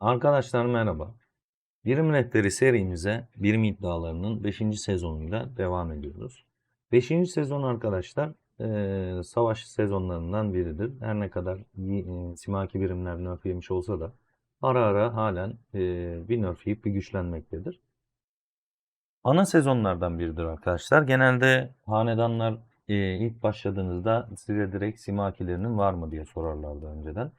Arkadaşlar merhaba. Birim Rehberi serimize birim iddialarının 5. sezonuyla devam ediyoruz. 5. sezon arkadaşlar eee, savaş sezonlarından biridir. Her ne kadar e, simaki birimler nerf yemiş olsa da ara ara halen eee, bir nerf yiyip bir güçlenmektedir. Ana sezonlardan biridir arkadaşlar. Genelde hanedanlar eee, ilk başladığınızda size direkt simakilerinin var mı diye sorarlardı önceden.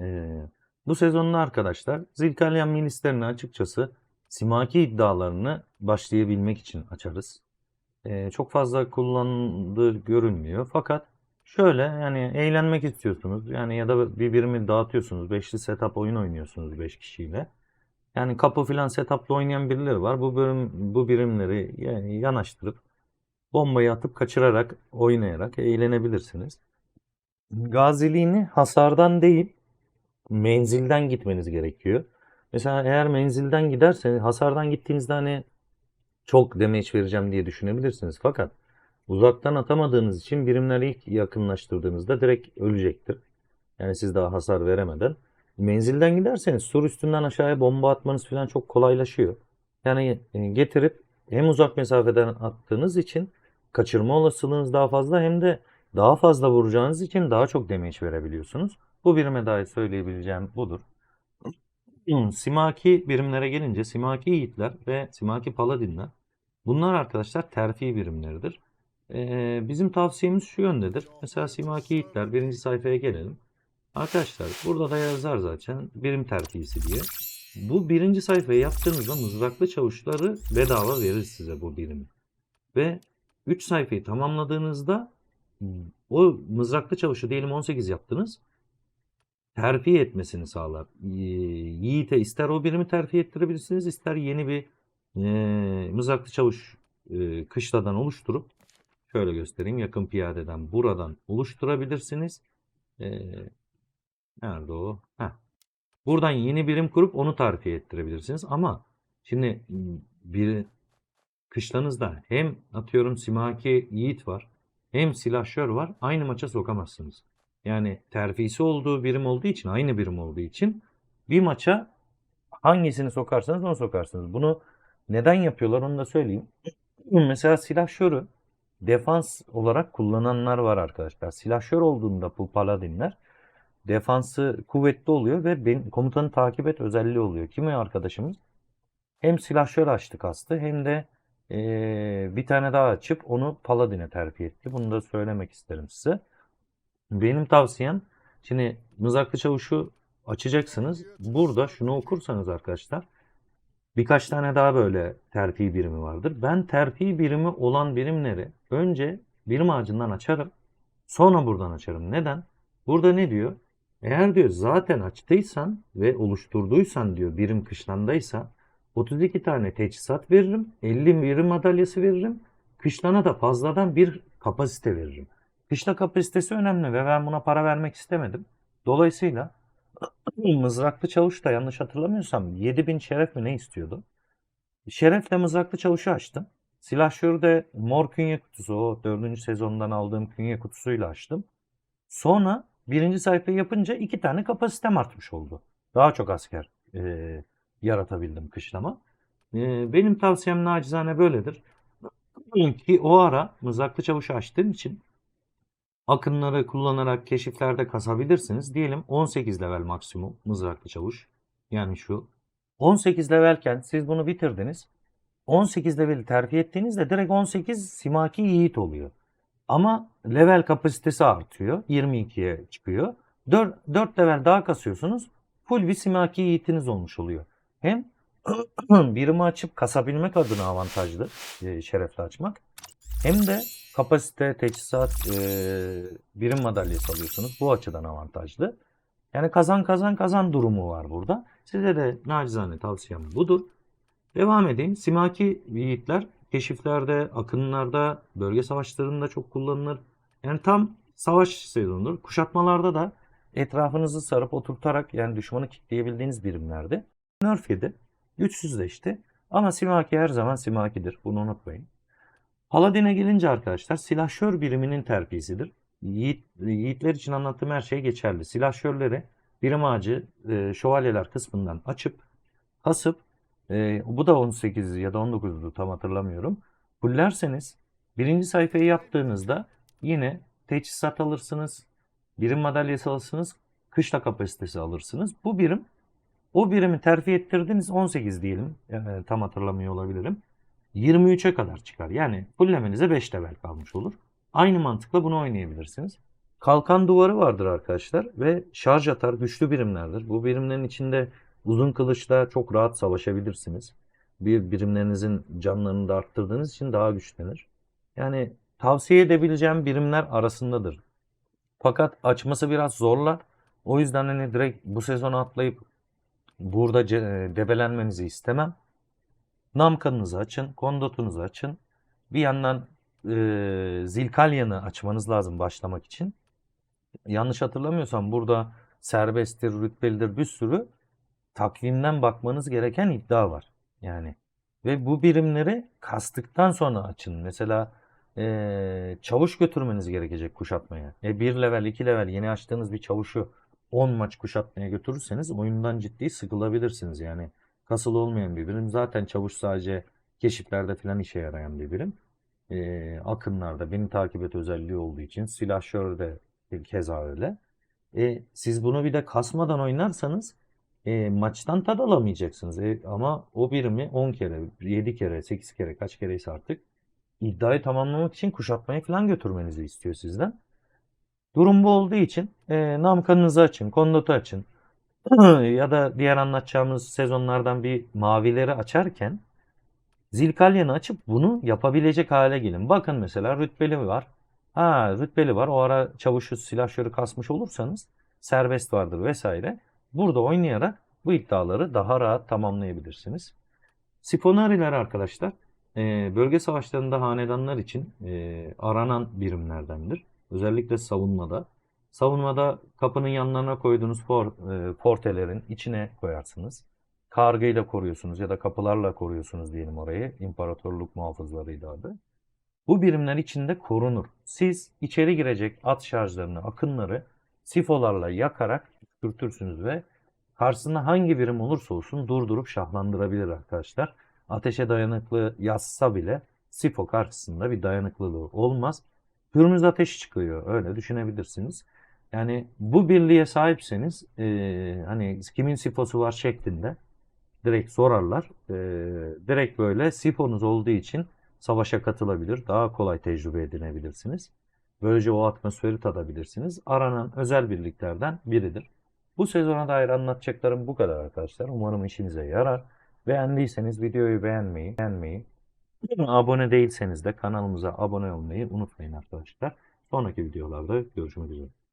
Ee, bu sezonda arkadaşlar Zilkalyan milislerini açıkçası simaki iddialarını başlayabilmek için açarız. Ee, çok fazla kullanıldığı görülmüyor. Fakat şöyle yani eğlenmek istiyorsunuz. Yani ya da bir birimi dağıtıyorsunuz. Beşli setup oyun oynuyorsunuz 5 kişiyle. Yani kapı filan setup'la oynayan birileri var. Bu bölüm bu birimleri yani yanaştırıp bombayı atıp kaçırarak oynayarak eğlenebilirsiniz. Gaziliğini hasardan değil menzilden gitmeniz gerekiyor. Mesela eğer menzilden giderseniz hasardan gittiğinizde hani çok damage vereceğim diye düşünebilirsiniz. Fakat uzaktan atamadığınız için birimler ilk yakınlaştırdığınızda direkt ölecektir. Yani siz daha hasar veremeden. Menzilden giderseniz sur üstünden aşağıya bomba atmanız falan çok kolaylaşıyor. Yani e, getirip hem uzak mesafeden attığınız için kaçırma olasılığınız daha fazla hem de daha fazla vuracağınız için daha çok damage verebiliyorsunuz. Bu birime dair söyleyebileceğim budur. Hmm, Simaki birimlere gelince Simaki Yiğitler ve Simaki Paladinler bunlar arkadaşlar terfi birimleridir. Ee, bizim tavsiyemiz şu yöndedir. Mesela Simaki Yiğitler birinci sayfaya gelelim. Arkadaşlar burada da yazar zaten birim terfisi diye. Bu birinci sayfayı yaptığınızda mızraklı çavuşları bedava verir size bu birimi. Ve 3 sayfayı tamamladığınızda o mızraklı çavuşu diyelim 18 yaptınız terfi etmesini sağlar. Ee, Yiğit'e ister o birimi terfi ettirebilirsiniz ister yeni bir e, mızraklı çavuş e, kışladan oluşturup şöyle göstereyim yakın piyadeden buradan oluşturabilirsiniz. E, nerede o? Heh. Buradan yeni birim kurup onu terfi ettirebilirsiniz ama şimdi bir kışlanızda hem atıyorum Simaki Yiğit var hem silahşör var aynı maça sokamazsınız. Yani terfisi olduğu birim olduğu için aynı birim olduğu için bir maça hangisini sokarsanız onu sokarsınız. Bunu neden yapıyorlar onu da söyleyeyim. Mesela silahşörü defans olarak kullananlar var arkadaşlar. Silahşör olduğunda bu paladinler defansı kuvvetli oluyor ve benim, komutanı takip et özelliği oluyor. Kimi arkadaşımız hem silahşör açtı kastı hem de eee, bir tane daha açıp onu paladine terfi etti. Bunu da söylemek isterim size. Benim tavsiyem şimdi mızraklı çavuşu açacaksınız. Burada şunu okursanız arkadaşlar birkaç tane daha böyle terfi birimi vardır. Ben terfi birimi olan birimleri önce birim ağacından açarım. Sonra buradan açarım. Neden? Burada ne diyor? Eğer diyor zaten açtıysan ve oluşturduysan diyor birim kışlandaysa 32 tane teçhizat veririm. 50 birim madalyası veririm. Kışlana da fazladan bir kapasite veririm. Kışla kapasitesi önemli ve ben buna para vermek istemedim. Dolayısıyla mızraklı çavuş da yanlış hatırlamıyorsam 7000 şeref mi ne istiyordu? Şerefle mızraklı çavuşu açtım. Silahşörü mor künye kutusu o 4. sezondan aldığım künye kutusuyla açtım. Sonra birinci sayfayı yapınca iki tane kapasitem artmış oldu. Daha çok asker e, yaratabildim kışlama. E, benim tavsiyem nacizane böyledir. Ki o ara mızraklı çavuşu açtığım için akınları kullanarak keşiflerde kasabilirsiniz. Diyelim 18 level maksimum mızraklı çavuş. Yani şu. 18 levelken siz bunu bitirdiniz. 18 leveli terfi ettiğinizde direkt 18 simaki yiğit oluyor. Ama level kapasitesi artıyor. 22'ye çıkıyor. 4, 4 level daha kasıyorsunuz. Full bir simaki yiğitiniz olmuş oluyor. Hem birimi açıp kasabilmek adına avantajlı e, şerefli açmak. Hem de kapasite, teçhizat, e, birim madalyası alıyorsunuz. Bu açıdan avantajlı. Yani kazan kazan kazan durumu var burada. Size de nacizane tavsiyem budur. Devam edeyim. Simaki yiğitler keşiflerde, akınlarda, bölge savaşlarında çok kullanılır. Yani tam savaş sezonudur. Kuşatmalarda da etrafınızı sarıp oturtarak yani düşmanı kitleyebildiğiniz birimlerde. Nerf yedi. Güçsüzleşti. Ama Simaki her zaman Simaki'dir. Bunu unutmayın. Paladin'e gelince arkadaşlar silahşör biriminin terfisidir. Yiğit, yiğitler için anlattığım her şey geçerli. Silahşörleri birim ağacı e, şövalyeler kısmından açıp hasıp e, bu da 18 ya da 19'du tam hatırlamıyorum. Fullerseniz birinci sayfayı yaptığınızda yine teçhizat alırsınız. Birim madalyası alırsınız. Kışla kapasitesi alırsınız. Bu birim o birimi terfi ettirdiniz 18 diyelim. e, tam hatırlamıyor olabilirim. 23'e kadar çıkar. Yani fullemenize 5 level kalmış olur. Aynı mantıkla bunu oynayabilirsiniz. Kalkan duvarı vardır arkadaşlar ve şarj atar güçlü birimlerdir. Bu birimlerin içinde uzun kılıçla çok rahat savaşabilirsiniz. Bir birimlerinizin canlarını da arttırdığınız için daha güçlenir. Yani tavsiye edebileceğim birimler arasındadır. Fakat açması biraz zorlar. O yüzden hani direkt bu sezonu atlayıp burada ce- debelenmenizi istemem. Namkanınızı açın, kondotunuzu açın. Bir yandan e, Zilkalyan'ı açmanız lazım başlamak için. Yanlış hatırlamıyorsam burada serbesttir, rütbelidir bir sürü takvimden bakmanız gereken iddia var. Yani ve bu birimleri kastıktan sonra açın. Mesela e, çavuş götürmeniz gerekecek kuşatmaya. E, bir level, iki level yeni açtığınız bir çavuşu 10 maç kuşatmaya götürürseniz oyundan ciddi sıkılabilirsiniz. Yani kasılı olmayan bir birim. Zaten çavuş sadece keşiflerde falan işe yarayan bir birim. E, akınlarda beni takip et özelliği olduğu için silahşör de bir keza öyle. E, siz bunu bir de kasmadan oynarsanız e, maçtan tad alamayacaksınız. E, ama o birimi 10 kere, 7 kere, 8 kere kaç kereyse artık iddiayı tamamlamak için kuşatmaya falan götürmenizi istiyor sizden. Durum bu olduğu için e, namkanınızı açın, kondotu açın. ya da diğer anlatacağımız sezonlardan bir mavileri açarken Zilkalyan'ı açıp bunu yapabilecek hale gelin. Bakın mesela rütbeli var. Ha rütbeli var. O ara çavuşu silahşörü kasmış olursanız serbest vardır vesaire. Burada oynayarak bu iddiaları daha rahat tamamlayabilirsiniz. Sifonariler arkadaşlar e, bölge savaşlarında hanedanlar için e, aranan birimlerdendir. Özellikle savunmada. Savunmada kapının yanlarına koyduğunuz for, e, fortelerin içine koyarsınız. Kargıyla koruyorsunuz ya da kapılarla koruyorsunuz diyelim orayı. İmparatorluk muhafızlarıydı adı. Bu birimler içinde korunur. Siz içeri girecek at şarjlarını, akınları sifolarla yakarak püskürtürsünüz ve karşısında hangi birim olursa olsun durdurup şahlandırabilir arkadaşlar. Ateşe dayanıklı yazsa bile sifo karşısında bir dayanıklılığı olmaz. Pürmüz ateş çıkıyor. Öyle düşünebilirsiniz. Yani bu birliğe sahipseniz eee, hani kimin sifosu var şeklinde direkt sorarlar. Eee, direkt böyle sifonuz olduğu için savaşa katılabilir. Daha kolay tecrübe edinebilirsiniz. Böylece o atmosferi tadabilirsiniz. Aranan özel birliklerden biridir. Bu sezona dair anlatacaklarım bu kadar arkadaşlar. Umarım işinize yarar. Beğendiyseniz videoyu beğenmeyi, beğenmeyi, abone değilseniz de kanalımıza abone olmayı unutmayın arkadaşlar. Sonraki videolarda görüşmek üzere.